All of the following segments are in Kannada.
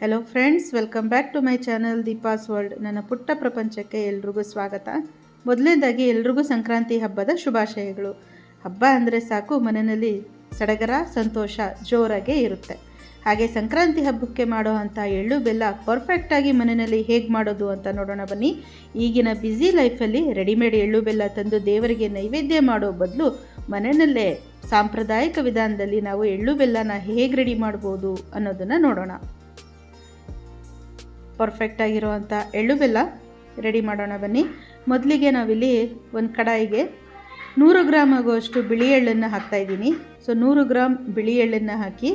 Hello friends welcome back to my channel Deepa's world ನನ್ನ ಪುಟ್ಟ ಪ್ರಪಂಚಕ್ಕೆ ಎಲ್ರಿಗೂ ಸ್ವಾಗತ. ಮೊದಲನೇದಾಗಿ ಎಲ್ರಿಗೂ ಸಂಕ್ರಾಂತಿ ಹಬ್ಬದ ಶುಭಾಶಯಗಳು. ಹಬ್ಬ ಅಂದರೆ ಸಾಕು, ಮನೆಯಲ್ಲಿ ಸಡಗರ, ಸಂತೋಷ, ಜೋರಾಗೆ ಇರುತ್ತೆ. ಹಾಗೆ ಸಂಕ್ರಾಂತಿ ಹಬ್ಬಕ್ಕೆ ಮಾಡೋ ಅಂಥ ಎಳ್ಳು ಬೆಲ್ಲ ಪರ್ಫೆಕ್ಟಾಗಿ ಮನೆಯಲ್ಲಿ ಹೇಗೆ ಮಾಡೋದು ಅಂತ ನೋಡೋಣ ಬನ್ನಿ. ಈಗಿನ ಬ್ಯುಸಿ ಲೈಫಲ್ಲಿ ರೆಡಿಮೇಡ್ ಎಳ್ಳು ಬೆಲ್ಲ ತಂದು ದೇವರಿಗೆ ನೈವೇದ್ಯ ಮಾಡೋ ಬದಲು ಮನೆಯಲ್ಲೇ ಸಾಂಪ್ರದಾಯಿಕ ವಿಧಾನದಲ್ಲಿ ನಾವು ಎಳ್ಳು ಬೆಲ್ಲನ ಹೇಗೆ ರೆಡಿ ಮಾಡ್ಬೋದು ಅನ್ನೋದನ್ನು ನೋಡೋಣ. ಪರ್ಫೆಕ್ಟ್ ಆಗಿರುವಂಥ ಎಳ್ಳು ಬೆಲ್ಲ ರೆಡಿ ಮಾಡೋಣ ಬನ್ನಿ. ಮೊದಲಿಗೆ ನಾವಿಲ್ಲಿ ಒಂದು ಕಡಾಯಿಗೆ ನೂರು ಗ್ರಾಮ್ ಆಗುವಷ್ಟು ಬಿಳಿ ಎಳ್ಳನ್ನು ಹಾಕ್ತಾಯಿದ್ದೀನಿ ಸೊ ನೂರು ಗ್ರಾಮ್ ಬಿಳಿ ಎಳ್ಳನ್ನು ಹಾಕಿ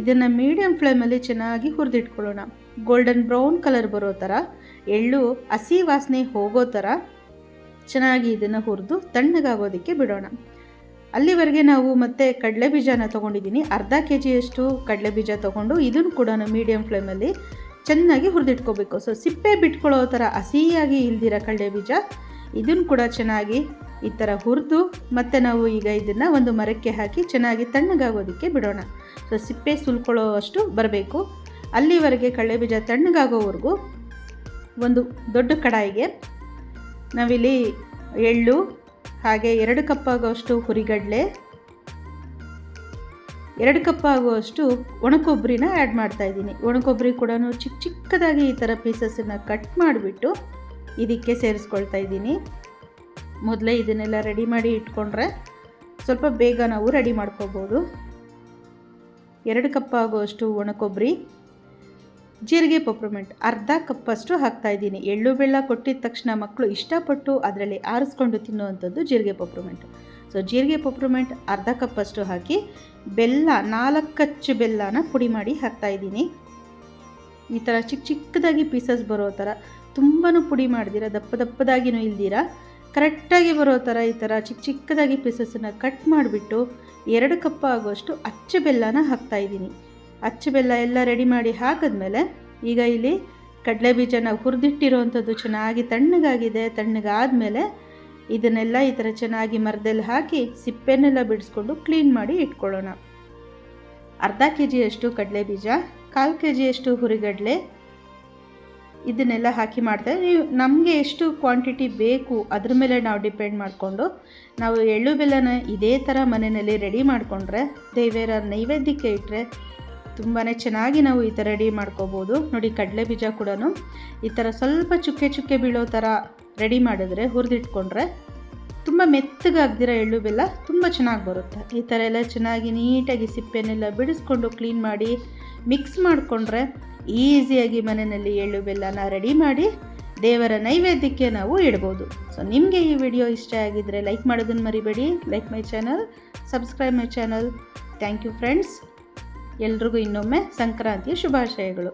ಇದನ್ನು ಮೀಡಿಯಮ್ ಫ್ಲೇಮಲ್ಲಿ ಚೆನ್ನಾಗಿ ಹುರಿದಿಟ್ಕೊಳ್ಳೋಣ. ಗೋಲ್ಡನ್ ಬ್ರೌನ್ ಕಲರ್ ಬರೋ ಥರ ಎಳ್ಳು ಹಸಿ ವಾಸನೆ ಹೋಗೋ ಥರ ಚೆನ್ನಾಗಿ ಇದನ್ನು ಹುರಿದು ತಣ್ಣಗಾಗೋದಕ್ಕೆ ಬಿಡೋಣ. ಅಲ್ಲಿವರೆಗೆ ನಾವು ಮತ್ತೆ ಕಡಲೆ ಬೀಜನ ತೊಗೊಂಡಿದ್ದೀನಿ. ಅರ್ಧ ಕೆ ಜಿಯಷ್ಟು ಕಡಲೆ ಬೀಜ ತೊಗೊಂಡು ಇದನ್ನು ಕೂಡ ಮೀಡಿಯಮ್ ಫ್ಲೇಮಲ್ಲಿ ಚೆನ್ನಾಗಿ ಹುರಿದಿಟ್ಕೋಬೇಕು. ಸೊ ಸಿಪ್ಪೆ ಬಿಟ್ಕೊಳ್ಳೋ ಥರ ಹಸಿಯಾಗಿ ಇಲ್ದಿರ ಕಡಲೆ ಬೀಜ ಇದನ್ನು ಕೂಡ ಚೆನ್ನಾಗಿ ಈ ಥರ ಹುರಿದು, ಮತ್ತು ನಾವು ಈಗ ಇದನ್ನು ಒಂದು ಮರಕ್ಕೆ ಹಾಕಿ ಚೆನ್ನಾಗಿ ತಣ್ಣಗಾಗೋದಕ್ಕೆ ಬಿಡೋಣ. ಸೊ ಸಿಪ್ಪೆ ಸುಲ್ಕೊಳ್ಳೋ ಅಷ್ಟು ಬರಬೇಕು. ಅಲ್ಲಿವರೆಗೆ ಕಡಲೆ ಬೀಜ ತಣ್ಣಗಾಗೋವರೆಗೂ ಒಂದು ದೊಡ್ಡ ಕಡಾಯಿಗೆ ನಾವಿಲ್ಲಿ ಎಳ್ಳು, ಹಾಗೆ ಎರಡು ಕಪ್ ಆಗೋಷ್ಟು ಹುರಿಗಡಲೆ ಎರಡು ಕಪ್ ಆಗುವಷ್ಟು ಒಣಕೊಬ್ಬರಿನ ಆ್ಯಡ್ ಮಾಡ್ತಾ ಇದ್ದೀನಿ. ಒಣಕೊಬ್ಬರಿ ಕೂಡ ಚಿಕ್ಕ ಚಿಕ್ಕದಾಗಿ ಈ ಥರ ಪೀಸಸನ್ನು ಕಟ್ ಮಾಡಿಬಿಟ್ಟು ಇದಕ್ಕೆ ಸೇರಿಸ್ಕೊಳ್ತಾ ಇದ್ದೀನಿ. ಮೊದಲೇ ಇದನ್ನೆಲ್ಲ ರೆಡಿ ಮಾಡಿ ಇಟ್ಕೊಂಡ್ರೆ ಸ್ವಲ್ಪ ಬೇಗ ನಾವು ರೆಡಿ ಮಾಡ್ಕೋಬೋದು. ಎರಡು ಕಪ್ ಆಗುವಷ್ಟು ಒಣಕೊಬ್ಬರಿ, ಜೀರಿಗೆ ಪಪ್ರಮೆಂಟ್ ಅರ್ಧ ಕಪ್ಪಷ್ಟು ಹಾಕ್ತಾಯಿದ್ದೀನಿ ಎಳ್ಳು, ಬೆಲ್ಲ ಕೊಟ್ಟಿದ ತಕ್ಷಣ ಮಕ್ಕಳು ಇಷ್ಟಪಟ್ಟು ಅದರಲ್ಲಿ ಆರಿಸ್ಕೊಂಡು ತಿನ್ನುವಂಥದ್ದು ಜೀರಿಗೆ ಪಪ್ರಮೆಂಟ್ ಸೊ ಜೀರಿಗೆ ಪಪ್ರಮೆಂಟ್ ಅರ್ಧ ಕಪ್ಪಷ್ಟು ಹಾಕಿ ಬೆಲ್ಲ, ನಾಲ್ಕಚ್ಚು ಬೆಲ್ಲನ ಪುಡಿ ಮಾಡಿ ಹಾಕ್ತಾಯಿದ್ದೀನಿ ಈ ಥರ ಚಿಕ್ಕ ಚಿಕ್ಕದಾಗಿ ಪೀಸಸ್ ಬರೋ ಥರ ತುಂಬಾ ಪುಡಿ ಮಾಡಿದಿರ, ದಪ್ಪ ದಪ್ಪದಾಗಿನೂ ಇಲ್ದಿರ ಕರೆಕ್ಟಾಗಿ ಬರೋ ಥರ ಈ ಥರ ಚಿಕ್ಕ ಚಿಕ್ಕದಾಗಿ ಪೀಸಸ್ಸನ್ನು ಕಟ್ ಮಾಡಿಬಿಟ್ಟು ಎರಡು ಕಪ್ ಆಗುವಷ್ಟು ಅಚ್ಚು ಬೆಲ್ಲನ ಹಾಕ್ತಾಯಿದ್ದೀನಿ ಅಚ್ಚು ಬೆಲ್ಲ ಎಲ್ಲ ರೆಡಿ ಮಾಡಿ ಹಾಕಿದ್ಮೇಲೆ ಈಗ ಇಲ್ಲಿ ಕಡಲೆ ಬೀಜನ ಹುರಿದಿಟ್ಟಿರೋವಂಥದ್ದು ಚೆನ್ನಾಗಿ ತಣ್ಣಗಾಗಿದೆ. ತಣ್ಣಗಾದಮೇಲೆ ಇದನ್ನೆಲ್ಲ ಈ ಥರ ಚೆನ್ನಾಗಿ ಮರದಲ್ಲಿ ಹಾಕಿ ಸಿಪ್ಪೆನೆಲ್ಲ ಬಿಡಿಸ್ಕೊಂಡು ಕ್ಲೀನ್ ಮಾಡಿ ಇಟ್ಕೊಳ್ಳೋಣ. ಅರ್ಧ ಕೆ ಜಿಯಷ್ಟು ಕಡಲೆ ಬೀಜ ಕಾಲು ಕೆ ಜಿಯಷ್ಟು ಹುರಿಗಡಲೆ, ಇದನ್ನೆಲ್ಲ ಹಾಕಿ ಮಾಡ್ತಾರೆ ನೀವು ನಮಗೆ ಎಷ್ಟು ಕ್ವಾಂಟಿಟಿ ಬೇಕು ಅದ್ರ ಮೇಲೆ ನಾವು ಡಿಪೆಂಡ್ ಮಾಡಿಕೊಂಡು, ನಾವು ಎಳ್ಳು ಬೆಲ್ಲನ ಇದೇ ಥರ ಮನೆಯಲ್ಲಿ ರೆಡಿ ಮಾಡಿಕೊಂಡ್ರೆ ದೇವೇರ ನೈವೇದ್ಯಕ್ಕೆ ಇಟ್ಟರೆ ತುಂಬಾ ಚೆನ್ನಾಗಿ ನಾವು ಈ ಥರ ರೆಡಿ ಮಾಡ್ಕೋಬೋದು. ನೋಡಿ ಕಡಲೆ ಬೀಜ ಕೂಡ ಈ ಥರ ಸ್ವಲ್ಪ ಚುಕ್ಕೆ ಚುಕ್ಕೆ ಬೀಳೋ ಥರ ರೆಡಿ ಮಾಡಿದ್ರೆ ಹುರಿದಿಟ್ಕೊಂಡ್ರೆ ತುಂಬ ಮೆತ್ತಗಾಗ್ದಿರ ಎಳ್ಳು ಬೆಲ್ಲ ತುಂಬ ಚೆನ್ನಾಗಿ ಬರುತ್ತೆ. ಈ ಥರ ಎಲ್ಲ ಚೆನ್ನಾಗಿ ನೀಟಾಗಿ ಸಿಪ್ಪೆನೆಲ್ಲ ಬಿಡಿಸ್ಕೊಂಡು ಕ್ಲೀನ್ ಮಾಡಿ ಮಿಕ್ಸ್ ಮಾಡಿಕೊಂಡ್ರೆ ಈಸಿಯಾಗಿ ಮನೆಯಲ್ಲಿ ಎಳ್ಳು ಬೆಲ್ಲನ ರೆಡಿ ಮಾಡಿ ದೇವರ ನೈವೇದ್ಯಕ್ಕೆ ನಾವು ಇಡ್ಬೋದು. ಸೊ ನಿಮಗೆ ಈ ವಿಡಿಯೋ ಇಷ್ಟ ಆಗಿದ್ದರೆ ಲೈಕ್ ಮಾಡೋದನ್ನು ಮರಿಬೇಡಿ. Like my channel subscribe my channel thank you friends ಎಲ್ರಿಗೂ ಇನ್ನೊಮ್ಮೆ ಸಂಕ್ರಾಂತಿಯ ಶುಭಾಶಯಗಳು.